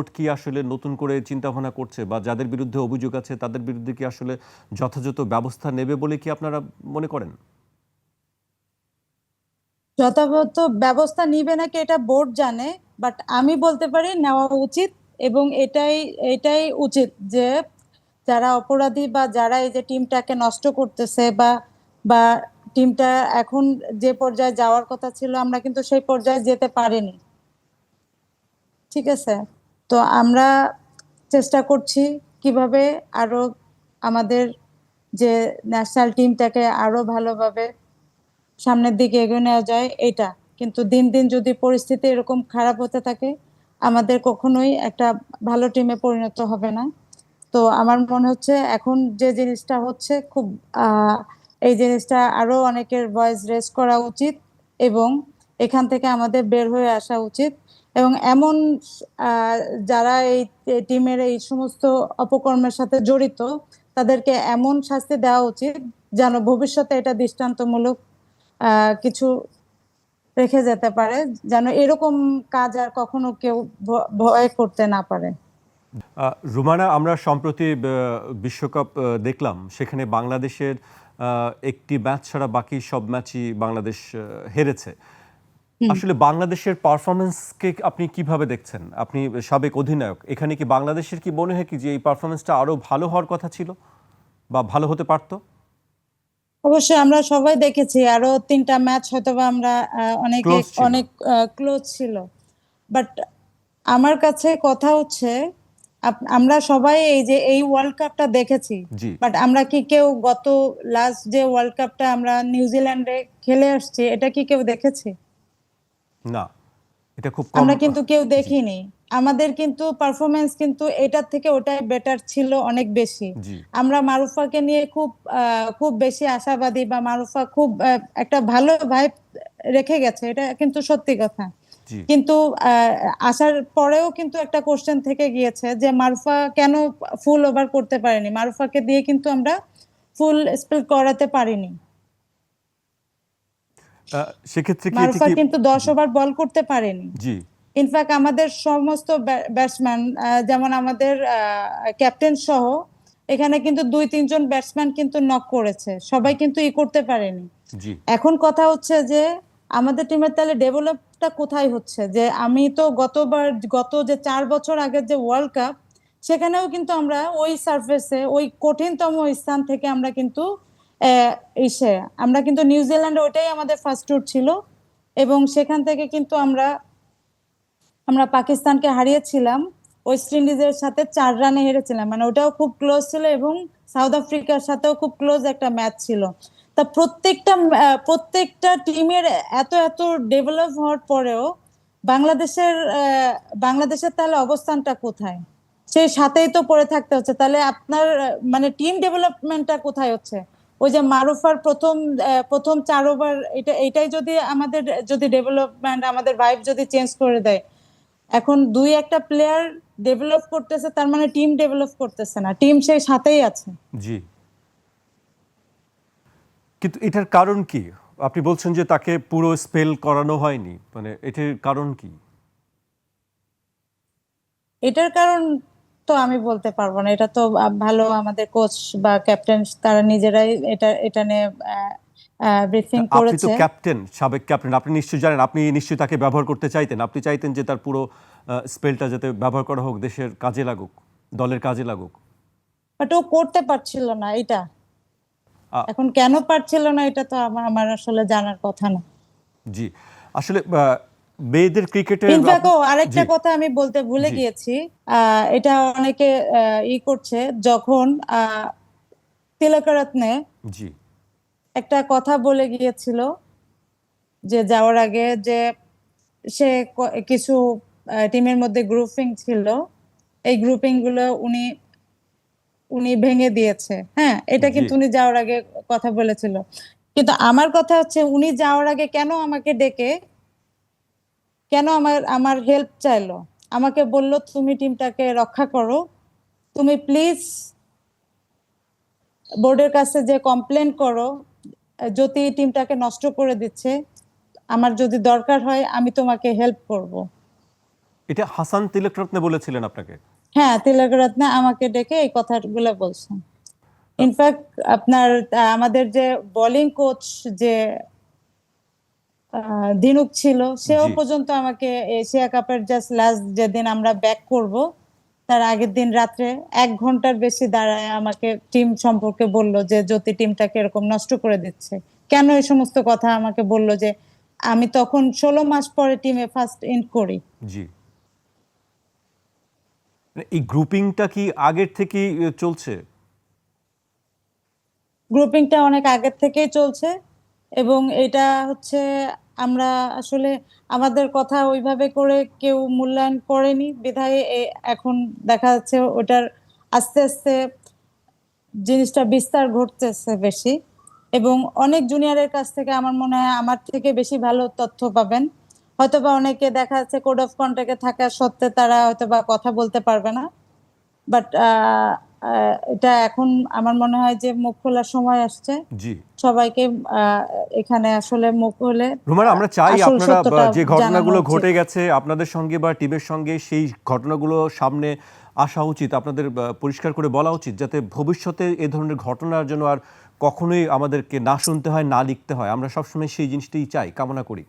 Board কি আসলে নতুন করে চিন্তা ভাবনা করছে বা যাদের বিরুদ্ধে অভিযোগ আছে, তাদের বিরুদ্ধে কি আসলে যথাযথ ব্যবস্থা নেবে বলে কি আপনারা মনে করেন? যথাযথ ব্যবস্থা নিবে নাকি এটা বোর্ড জানে বাট আমি বলতে পারি নেওয়া উচিত এবং এটাই এটাই উচিত যে যারা অপরাধী বা যারা এই যে টিমটাকে নষ্ট করতেছে বা বা টিমটা এখন যে পর্যায়ে যাওয়ার কথা ছিল, আমরা কিন্তু সেই পর্যায়ে যেতে পারিনি। ঠিক আছে? তো আমরা চেষ্টা করছি কীভাবে আরও আমাদের যে ন্যাশনাল টিমটাকে আরও ভালোভাবে সামনের দিকে এগিয়ে নেওয়া যায় এটা কিন্তু দিন দিন যদি পরিস্থিতি এরকম খারাপ হতে থাকে, আমাদের কখনোই একটা ভালো টিমে পরিণত হবে না। তো আমার মনে হচ্ছে এখন যে জিনিসটা হচ্ছে খুব এই জিনিসটা আরও অনেকের ভয়েস রেস করা উচিত এবং এখান থেকে আমাদের বের হয়ে আসা উচিত। এবং এমন যারা এই টিমের এই সমস্ত অপকর্মের সাথে জড়িত, তাদেরকে এমন শাস্তি দেওয়া উচিত যেন ভবিষ্যতে এটা দৃষ্টান্তমূলক কিছু রেখে যেতে পারে, যেন এরকম কাজ আর কখনো কেউ ভয় করতে না পারে। রুমানা, আমরা সম্প্রতি বিশ্বকাপ দেখলাম। সেখানে বাংলাদেশের একটি ম্যাচ ছাড়া বাকি সব ম্যাচই বাংলাদেশ হেরেছে। আসলে বাংলাদেশের পারফরমেন্সকে আপনি কীভাবে দেখছেন? আপনি সাবেক অধিনায়ক এখানে কি বাংলাদেশের কি মনে হয় কি যে এই পারফরমেন্সটা আরও ভালো হওয়ার কথা ছিল? বা ভালো হতে পারতো? অবশ্যই আমরা সবাই দেখেছি আরও তিনটা ম্যাচ হয়তোবা আমরা আহ, অনেকে। অনেক ক্লোজ ছিল। বাট আমার কাছে কথা হচ্ছে আমরা সবাই এই যে এই ওয়ার্ল্ড কাপটা দেখেছি। বাট আমরা কি কেউ গত লাস্ট যে ওয়ার্ল্ড কাপটা আমরা নিউজিল্যান্ডে খেলে আসছি এটা কি কেউ দেখেছি? না এটা খুব কম আমরা কিন্তু কেউ দেখিনি। আমাদের কিন্তু পারফরমেন্স কিন্তু এটার থেকে ওটাই বেটার ছিল অনেক বেশি। আমরা মারুফাকে নিয়ে খুব খুব বেশি আশাবাদী বা মারুফা খুব একটা ভালো ভাইব রেখে গেছে এটা কিন্তু সত্যি কথা। কিন্তু আসার পরেও কিন্তু একটা কোশ্চেন থেকে গিয়েছে যে মারুফা কেন ফুল ওভার করতে পারেনি? মারুফাকে দিয়ে কিন্তু আমরা ফুল স্পেল করাতে পারিনি। সেক্ষেত্রে মারুফা কিন্তু দশ ওভার বল করতে পারেনি। জি। ইনফ্যাক্ট আমাদের সমস্ত ব্যাটসম্যান যেমন আমাদের ক্যাপ্টেন সহ এখানে কিন্তু দুই তিনজন ব্যাটসম্যান কিন্তু নক করেছে। সবাই কিন্তু ই করতে পারেনি। এখন কথা হচ্ছে যে আমাদের টিমের তাহলে ডেভেলপটা কোথায় হচ্ছে? যে আমি তো গতবার গত যে চার বছর আগের যে ওয়ার্ল্ড কাপ সেখানেও কিন্তু আমরা ওই সার্ফেসে ওই কঠিনতম স্থান থেকে আমরা কিন্তু ইসে, আমরা কিন্তু নিউজিল্যান্ডে ওটাই আমাদের ফার্স্ট ট্যুর ছিল এবং সেখান থেকে কিন্তু আমরা আমরা পাকিস্তানকে হারিয়েছিলাম। ওয়েস্ট ইন্ডিজের সাথে চার রানে হেরেছিলাম। মানে ওটাও খুব ক্লোজ ছিল এবং সাউথ আফ্রিকার সাথেও খুব ক্লোজ একটা ম্যাচ ছিল। তা প্রত্যেকটা প্রত্যেকটা টিমের এত এত ডেভেলপ হওয়ার পরেও বাংলাদেশের বাংলাদেশের তাহলে অবস্থানটা কোথায়? সেই সাথেই তো পড়ে থাকতে হচ্ছে। তাহলে আপনার মানে টিম ডেভেলপমেন্টটা কোথায় হচ্ছে? ওই যে মারুফার প্রথম প্রথম চার ওভার এটা এটাই যদি আমাদের যদি ডেভেলপমেন্ট আমাদের ভাইব যদি চেঞ্জ করে দেয় এখন দুই একটা প্লেয়ার ডেভেলপ করতেছে তার মানে টিম ডেভেলপ করতেছে না। টিম সেই সাথেই আছে। জি। কিন্তু এটার কারণ কি? আপনি বলছেন যে তাকে পুরো স্পেল করানো হয়নি। মানে এটার কারণ কি? এটার কারণ তো আমি বলতে পারব না। এটা তো ভালো আমাদের কোচ বা ক্যাপ্টেন তারা নিজেরাই এটা এটা নিয়ে ব্রিফিং আপনি তো ক্যাপ্টেন সাবেক ক্যাপ্টেন আপনি নিশ্চয়ই জানেন আপনি নিশ্চয়ই তাকে ব্যবহার করতে চাইতেন। আপনি চাইতেন যে তার পুরো স্পেলটা যাতে ব্যবহার করা হোক দেশের কাজে লাগুক দলের কাজে লাগুক। বাট ও করতে পারছিল না এটা। এখন কেন পারছিল না এটা তো আমার আমার আসলে জানার কথা না। জি। আসলে মেয়েদের আরেকটা কথা আমি বলতে ভুলে গিয়েছি। এটা অনেকে ই করছে যখন তিলকরত্নে জি। একটা কথা বলে গিয়েছিল যে যাওয়ার আগে যে সে কিছু টিমের মধ্যে গ্রুপিং ছিল। এই গ্রুপিংগুলো উনি উনি ভেঙে দিয়েছে। হ্যাঁ এটা কিন্তু উনি যাওয়ার আগে কথা বলেছিল। কিন্তু আমার কথা হচ্ছে উনি যাওয়ার আগে কেন আমাকে ডেকে কেন আমার আমার হেল্প চাইলো? আমাকে বলল তুমি টিমটাকে রক্ষা করো। তুমি প্লিজ বোর্ডের কাছে যে কমপ্লেন করো যদি টিমটাকে নষ্ট করে দিচ্ছে আমার যদি দরকার হয় আমি তোমাকে হেল্প করব। এটা হাসান তিলকরত্নে বলেছিলেন আপনাকে? হ্যাঁ তিলকরত্নে আমাকে ডেকে এই কথাগুলো বলছেন। ইনফ্যাক্ট আপনার আমাদের যে বোলিং কোচ যে দিনুক ছিল সেও পর্যন্ত আমাকে এশিয়া কাপের জাস্ট লাস্ট যেদিন আমরা ব্যাক করব তার আগের দিন রাত্রে এক ঘণ্টার বেশি দাঁড়ায় আমাকে টিম সম্পর্কে বলল যে জ্যোতি টিমটাকে এরকম নষ্ট করে দিচ্ছে। কেন এই সমস্ত কথা আমাকে বলল যে আমি তখন ষোলো মাস পরে টিমে ফার্স্ট ইন করি। জি। মানে এই গ্রুপিংটা কি আগের থেকেই চলছে? গ্রুপিংটা অনেক আগের থেকেই চলছে এবং এটা হচ্ছে আমরা আসলে আমাদের কথা ওইভাবে করে কেউ মূল্যায়ন করেনি। বিধায় এখন দেখা যাচ্ছে ওটার আস্তে আস্তে জিনিসটা বিস্তার ঘটতেছে বেশি এবং অনেক জুনিয়রের কাছ থেকে আমার মনে হয় আমার থেকে বেশি ভালো তথ্য পাবেন। হয়তোবা অনেকে দেখা যাচ্ছে কোড অফ কন্ট্যাক্টে থাকা সত্ত্বে তারা হয়তোবা কথা বলতে পারবে না। বাট এটা এখন আমার মনে হয় যে মুখ খোলার সময় আসছে। জি। সবাইকে এখানে আসলে মুখ হলে রুমানা আমরা চাই আপনারা যে ঘটনাগুলো ঘটে গেছে আপনাদের সঙ্গে বা টিমের সঙ্গে সেই ঘটনাগুলো সামনে আসা উচিত। আপনাদের পরিষ্কার করে বলা উচিত যাতে ভবিষ্যতে এ ধরনের ঘটনার জন্য আর কখনোই আমাদেরকে না শুনতে হয় না লিখতে হয়। আমরা সবসময় সেই জিনিসটাই চাই কামনা করি।